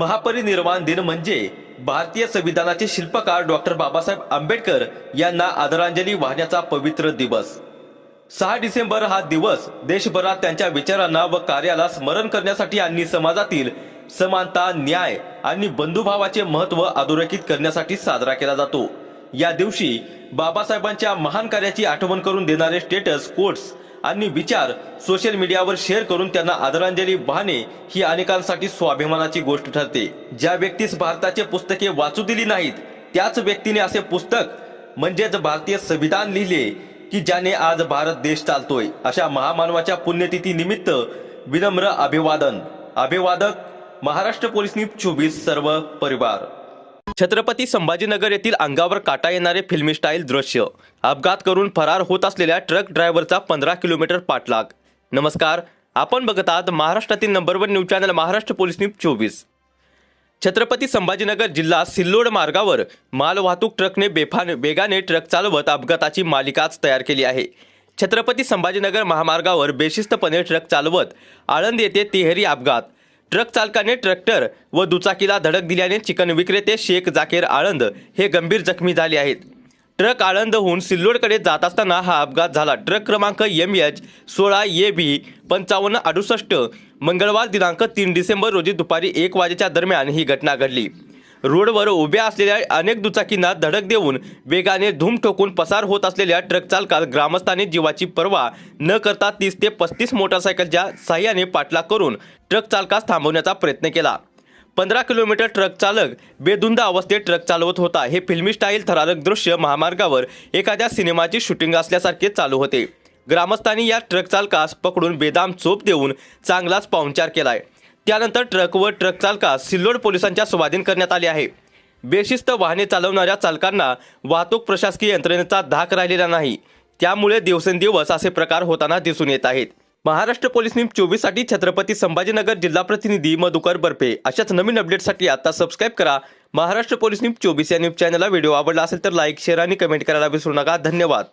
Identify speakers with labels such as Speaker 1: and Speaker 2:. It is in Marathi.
Speaker 1: महापरिनिर्वाण दिन म्हणजे भारतीय संविधानाचे शिल्पकार डॉक्टर बाबासाहेब आंबेडकर यांना आदरांजली वाहण्याचा पवित्र दिवस. सहा डिसेंबर हा दिवस देशभरात त्यांच्या विचारांना व कार्याला स्मरण करण्यासाठी आणि समाजातील समानता न्याय आणि बंधुभावाचे महत्त्व अधोरेखित करण्यासाठी साजरा केला जातो. या दिवशी बाबासाहेबांच्या महान कार्याची आठवण करून देणारे स्टेटस कोट्स आणि विचार सोशल मीडियावर शेअर करून त्यांना आदरांजली वाहणे ही अनेकांसाठी स्वाभिमानाची गोष्ट ठरते. ज्या व्यक्तीस भारताचे पुस्तके वाचू दिली नाहीत त्याच व्यक्तीने असे पुस्तक म्हणजेच भारतीय संविधान लिहिले की ज्याने आज भारत देश चालतोय. अशा महामानवाच्या पुण्यतिथी निमित्त विनम्र अभिवादन. अभिवादक महाराष्ट्र पोलीस न्यूज चोवीस सर्व परिवार. छत्रपती संभाजीनगर येथील अंगावर काटा येणारे फिल्मी स्टाईल दृश्य. अपघात करून फरार होत असलेल्या ट्रक ड्रायव्हरचा पंधरा किलोमीटर पाठलाग. नमस्कार आपण बघत आहात महाराष्ट्रातील number one news channel Maharashtra police news चोवीस. छत्रपती संभाजीनगर जिल्हा सिल्लोड मार्गावर मालवाहतूक ट्रकने बेफान वेगाने ट्रक चालवत अपघाताची मालिकाच तयार केली आहे. छत्रपती संभाजीनगर महामार्गावर बेशिस्तपणे ट्रक चालवत आळंद येथे तिहेरी अपघात. ट्रक चालकाने ट्रॅक्टर व दुचाकीला धडक दिल्याने चिकन विक्रेते शेख जाकेर आळंद हे गंभीर जखमी झाले आहेत. ट्रक आळंदहून सिल्लोडकडे जात असताना हा अपघात झाला. ट्रक क्रमांक एम एच सोळा ए बी पंचावन्न अडुसष्ट मंगळवार दिनांक तीन डिसेंबर रोजी दुपारी एक वाजेच्या दरम्यान ही घटना घडली. रोडवर उभ्या असलेल्या अनेक दुचाकींना धडक देऊन वेगाने धूम ठोकून पसार होत असलेल्या ट्रक चालकात ग्रामस्थांनी जीवाची पर्वा न करता तीस ते पस्तीस मोटारसायकलच्या साह्याने पाठलाग करून ट्रक चालकास थांबवण्याचा प्रयत्न केला. पंधरा किलोमीटर ट्रक चालक बेदुंद अवस्थेत ट्रक चालवत होता. हे फिल्मी स्टाईल थरारक दृश्य महामार्गावर एखाद्या सिनेमाची शूटिंग असल्यासारखे चालू होते. ग्रामस्थांनी या ट्रक चालकास पकडून बेदाम चोप देऊन चांगलाच पाहुणचार केलाय. त्यानंतर ट्रक व ट्रक चालकास सिल्लोड पोलिसांच्या स्वाधीन करण्यात आले आहे. बेशिस्त वाहने चालवणाऱ्या चालकांना वाहतूक प्रशासकीय यंत्रणेचा धाक राहिलेला नाही. त्यामुळे दिवसेंदिवस असे प्रकार होताना दिसून येत आहेत. महाराष्ट्र पोलीस न्यूज चोवीससाठी छत्रपती संभाजीनगर जिल्हा प्रतिनिधी मधुकर बर्फे अशाच नवीन अपडेटसाठी आता सबस्क्राईब करा. महाराष्ट्र पोलीस न्यूज चोवीस या न्यूज चॅनलला व्हिडिओ आवडला असेल तर लाईक शेअर आणि कमेंट करायला विसरू नका. धन्यवाद.